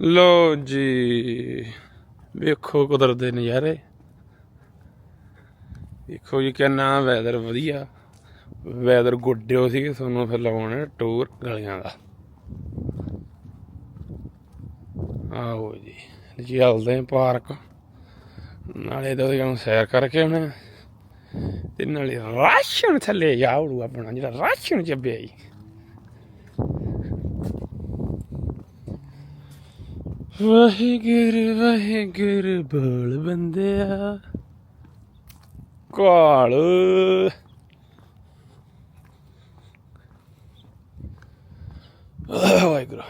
ਲੋ ਜੀ, ਵੇਖੋ ਕੁਦਰਤ ਦੇ ਨਜ਼ਾਰੇ। ਵੇਖੋ ਜੀ ਕਿੰਨਾ ਵੈਦਰ ਵਧੀਆ। ਵੈਦਰ ਗੁੱਡਿਓ ਸੀਗੇ, ਤੁਹਾਨੂੰ ਫਿਰ ਲਵਾਉਣੇ ਟੂਰ ਗਲੀਆਂ ਦਾ। ਆਓ ਜੀ ਜੀ ਚੱਲਦੇ ਪਾਰਕ। ਨਾਲੇ ਤਾਂ ਉਹਦੇ ਸੈਰ ਕਰਕੇ ਆਉਣੇ। ਆ। ਤੇ ਨਾਲੇ ਰਾਸ਼ਨ ਥੱਲੇ ਜਾਉੜੂ ਆਪਣਾ, ਜਿਹੜਾ ਰਾਸ਼ਨ ਚੱਬਿਆ ਜੀ। ਵਾਹਿਗੁਰੂ ਵਾਹਿਗੁਰੂ, ਬੋਲ ਬੰਦਿਆ। ਕਾਲ ਵਾਹਿਗੁਰੂ।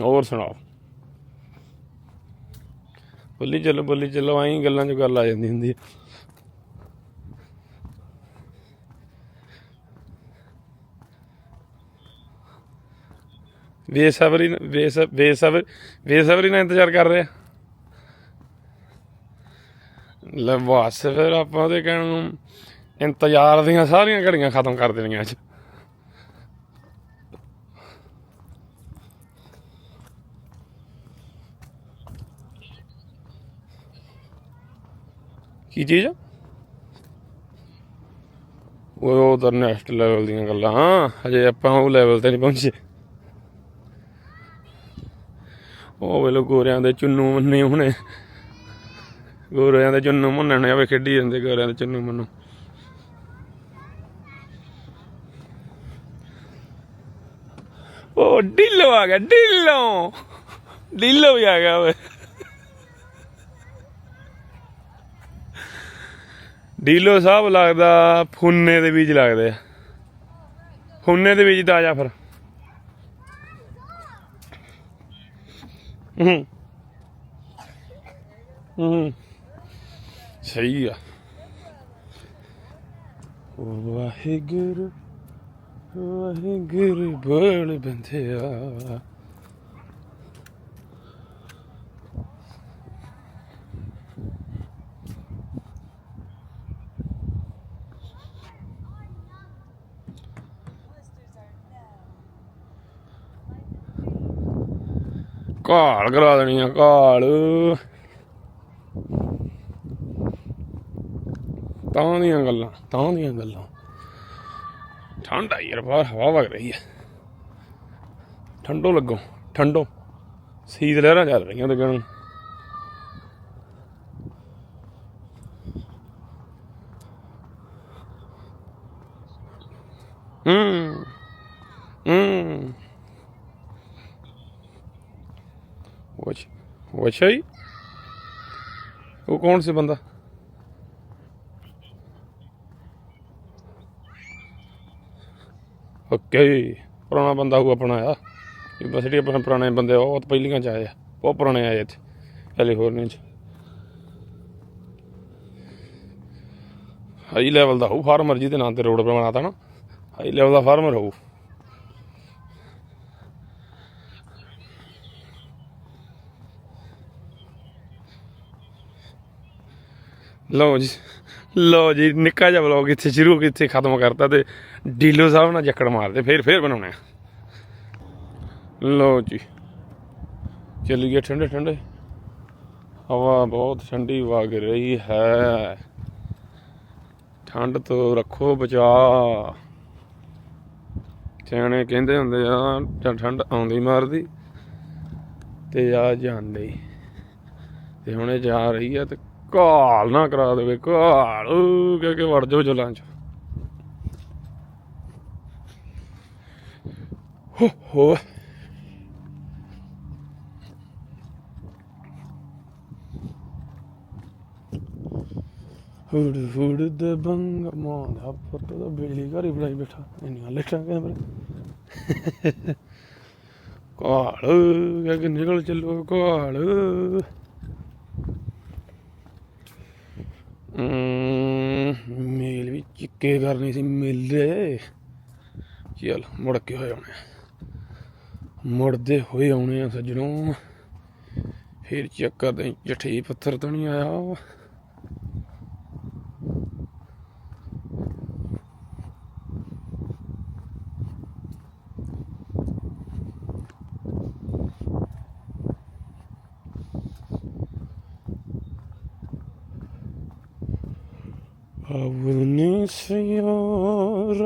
ਹੋਰ ਸੁਣਾਓ? ਬੋਲੀ ਚੱਲੋ ਬੋਲੀ ਚੱਲੋ ਆਈ ਗੱਲਾਂ 'ਚ ਗੱਲ ਆ ਜਾਂਦੀ ਹੁੰਦੀ ਹੈ ਬੇਸਬਰੀ ਬੇਸਬ ਬੇਸ ਬੇਸਬਰੀ ਨਾਲ ਇੰਤਜ਼ਾਰ ਕਰ ਰਿਹਾ। ਲੈ ਬਸ ਫਿਰ ਆਪਾਂ ਉਹਦੇ ਕਹਿਣ ਨੂੰ ਇੰਤਜ਼ਾਰ ਦੀਆਂ ਸਾਰੀਆਂ ਘੜੀਆਂ ਖਤਮ ਕਰ ਦੇਣੀਆਂ ਅੱਜ। ਕੀ ਚੀਜ਼ ਉਹ ਉਹ ਤਾਂ ਨੈਕਸਟ ਲੈਵਲ ਦੀਆਂ ਗੱਲਾਂ ਹਜੇ ਆਪਾਂ ਉਹ ਲੈਵਲ ਤੇ ਨਹੀਂ ਪਹੁੰਚੇ। ਉਹ ਵੇਲੋ ਗੋਰਿਆਂ ਦੇ ਚੁੰਨੂ ਮੰਨੇ ਹੁਣੇ। ਗੋਰਿਆਂ ਦੇ ਚੁੰਨੂ ਮੁੰਨਣ ਆਵੇ ਖੇਡੀ ਜਾਂਦੇ ਗੋਰਿਆਂ ਦੇ ਚੁੰਨੂ ਮੰਨੂ। ਉਹ ਢਿੱਲੋ ਆ ਗਿਆ, ਢਿੱਲੋ। ਢਿੱਲੋ ਵੀ ਆ ਗਿਆ ਓਏ ਢਿੱਲੋ ਸਾਹਿਬ ਲੱਗਦਾ, ਫੁੰਨੇ ਦੇ ਬੀਜ ਲੱਗਦੇ ਆ। ਫੁੰਨੇ ਦੇ ਬੀਜ ਤਾਜ਼ਾ ਫਿਰ। ਹੂੰ। ਹੂੰ। ਸਹੀ ਆ। ਵਾਹਿਗੁਰੂ ਵਾਹਿਗੁਰੂ ਬੋਲ ਬੰਦਿਆ ਕਾਲ ਕਰਾ ਦੇਣੀ ਆ ਕਾਲ ਤਾਂ ਦੀਆਂ ਗੱਲਾਂ ਤਾਂ ਦੀਆਂ ਗੱਲਾਂ ਠੰਡ ਆ ਯਾਰ ਬਾਹਰ ਹਵਾ ਵਗ ਰਹੀ ਹੈ ਠੰਡੋ ਲੱਗੋ ਠੰਡੋ ਸੀਤ ਲਹਿਰਾਂ ਚੱਲ ਰਹੀਆਂ ਤੇ ਗਣ ਹੂੰ ਹੂੰ वो वो अच्छा ही वो कौन से बंदा ਓਕੇ ਪੁਰਾਣਾ ਬੰਦਾ ਉਹ ਆਪਣਾ ਆ ਇਹ ਬਸ ਜਿਹੜੇ ਆਪਣੇ ਪੁਰਾਣੇ ਬੰਦੇ ਆ, ਉਹ ਤਾਂ ਪਹਿਲੀਆਂ ਚ ਆਏ ਆ ਉਹ ਪੁਰਾਣੇ ਆਏ ਇੱਥੇ ਕੈਲੀਫੋਰਨੀਆ ਚ ਹਾਈ ਲੈਵਲ ਦਾ ਹੋਊ ਫਾਰਮਰ ਜੀ ਦੇ ਨਾਂ ਤੇ ਰੋਡ ਬਣਾਤਾ ਨਾ ਹਾਈ ਲੈਵਲ ਦਾ ਫਾਰਮਰ ਹੋਊ ਲਓ ਜੀ ਲਓ ਜੀ, ਨਿੱਕਾ ਜਿਹਾ ਵਲੌਗ ਇੱਥੇ ਸ਼ੁਰੂ ਕਿੱਥੇ ਖਤਮ ਕਰਤਾ ਤੇ ਡੀਲੋ ਸਾਹਿਬ ਨਾਲ ਜੱਕੜ ਮਾਰਦੇ, ਫੇਰ ਫੇਰ ਬਣਾਉਣੇ ਲਓ ਜੀ, ਚੱਲੀ ਗਏ ਠੰਡੇ ਠੰਡੇ। ਹਵਾ ਬਹੁਤ ਠੰਡੀ ਵਗ ਰਹੀ ਹੈ। ਠੰਡ ਤੋਂ ਰੱਖੋ ਬਚਾ ਸਿਆਣੇ ਕਹਿੰਦੇ ਹੁੰਦੇ ਆ, ਜਾਂ ਠੰਡ ਆਉਂਦੀ ਮਾਰਦੀ, ਤੇ ਆ ਜਾਂਦੀ। ਤੇ ਹੁਣੇ ਜਾ ਰਹੀ ਆ ਤੇ ਕਾਲ ਨਾ ਕਰਾ ਦੇਵੇ ਕਾਲ ਕਹਿ ਕੇ ਵੜ ਜਾਓ ਜਲਾਂ ਚ। ਹੋ ਹੋ। ਹੁੜ ਹੁੜ ਦੇ ਬੰਗ ਮਾਂ ਦਾ ਪੁੱਤ ਦਾ ਬਿਜਲੀ ਘਰ ਹੀ ਬਣਾਈ ਬੈਠਾ। ਇੰਨੀਆਂ ਲੱਟਾਂ ਕੈਮਰੇ ਕਾਲ ਕਹਿ ਕੇ ਨਿਕਲ ਚੱਲੋ ਕਾਲ ਮੇਲ ਵੀ ਚਿੱਕੇ ਕਰਨੀ ਸੀ ਮੇਲੇ। ਚਲ, ਮੁੜ ਕੇ ਹੋਏ ਆਉਣੇ ਮੁੜਦੇ ਹੋਏ ਆਉਣੇ ਆ ਸੱਜਣੋਂ। ਫਿਰ ਚੈੱਕ ਕਰਦੇ ਜਠੀ ਪੱਥਰ ਤਾਂ ਨਹੀਂ ਆਇਆ। আগুনি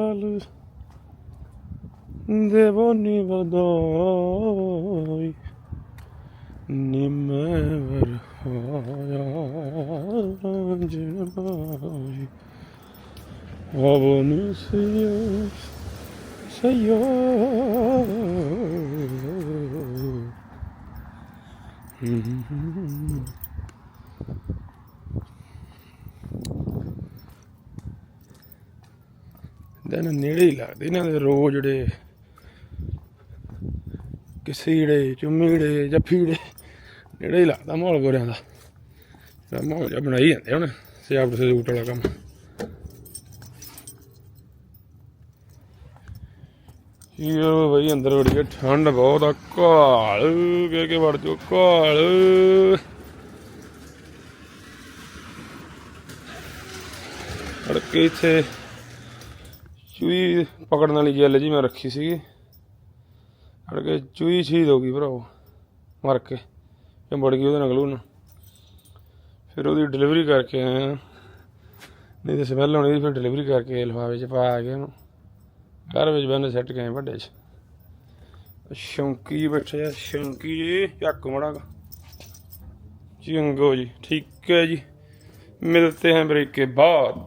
আলু দেব নিবদয় নিমের অবনি সয় Mm-hmm. Avuni signora ਨੇੜੇ ਹੀ ਲੱਗਦੇ। ਇਹਨਾਂ ਦੇ ਰੋਜ਼ ਜਿਹੜੇ ਕਿਸੀੜੇ ਚੁੰਮੀੜੇ ਜੱਫੀੜੇ ਨੇੜੇ ਹੀ ਲੱਗਦਾ ਮਾਹੌਲ ਗੋਰਿਆਂ ਦਾ। ਤਾਂ ਮਾਹੌਲ ਜਿਹਾ ਬਣਾਈ ਜਾਂਦੇ ਹੁਣ ਸਿਆਪਟ ਸਜੂਟ ਵਾਲਾ ਕੰਮ। ਯੋ ਬਈ ਅੰਦਰ ਵੜ ਕੇ ਠੰਡ ਬਹੁਤ ਆ ਕਾਲ ਕੇ ਕੇ ਵੜ ਜੋ ਕਾਲ ਅੜ ਕੇ ਇੱਥੇ ਚੂਹੀ ਪਕੜਨ ਵਾਲੀ ਗੱਲ ਜੀ, ਮੈਂ ਰੱਖੀ ਸੀਗੀ। ਅੜ ਕੇ ਚੂਹੀ ਛੀਦ ਹੋ ਗਈ ਭਰਾਓ ਮਰ ਕੇ। ਇਹ ਮੁੜ ਗਈ ਉਹਦੇ ਨਾਲ ਗਲੂ ਨਾਲ ਫਿਰ ਉਹਦੀ ਡਿਲੀਵਰੀ ਕਰਕੇ ਆਇਆ ਨਹੀਂ ਤੇ ਸਮੈਲ ਆਉਣੀ ਫਿਰ ਡਿਲੀਵਰੀ ਕਰਕੇ ਲਫਾਵੇ 'ਚ ਪਾ ਆ ਕੇ ਉਹਨੂੰ। ਘਰ ਵਿੱਚ ਬੰਨ ਸੈੱਟ ਕੇ ਵੱਡੇ 'ਚ। ਸ਼ੌਂਕੀ ਬੈਠੇ ਆ, ਸ਼ੌਂਕੀ ਜੀ, ਚੱਕ ਮੜਾ ਚੰਗੋ ਜੀ ਠੀਕ ਹੈ ਜੀ। ਮਿਲਤੇ ਹਨ ਬ੍ਰੇਕ ਕੇ ਬਾਅਦ।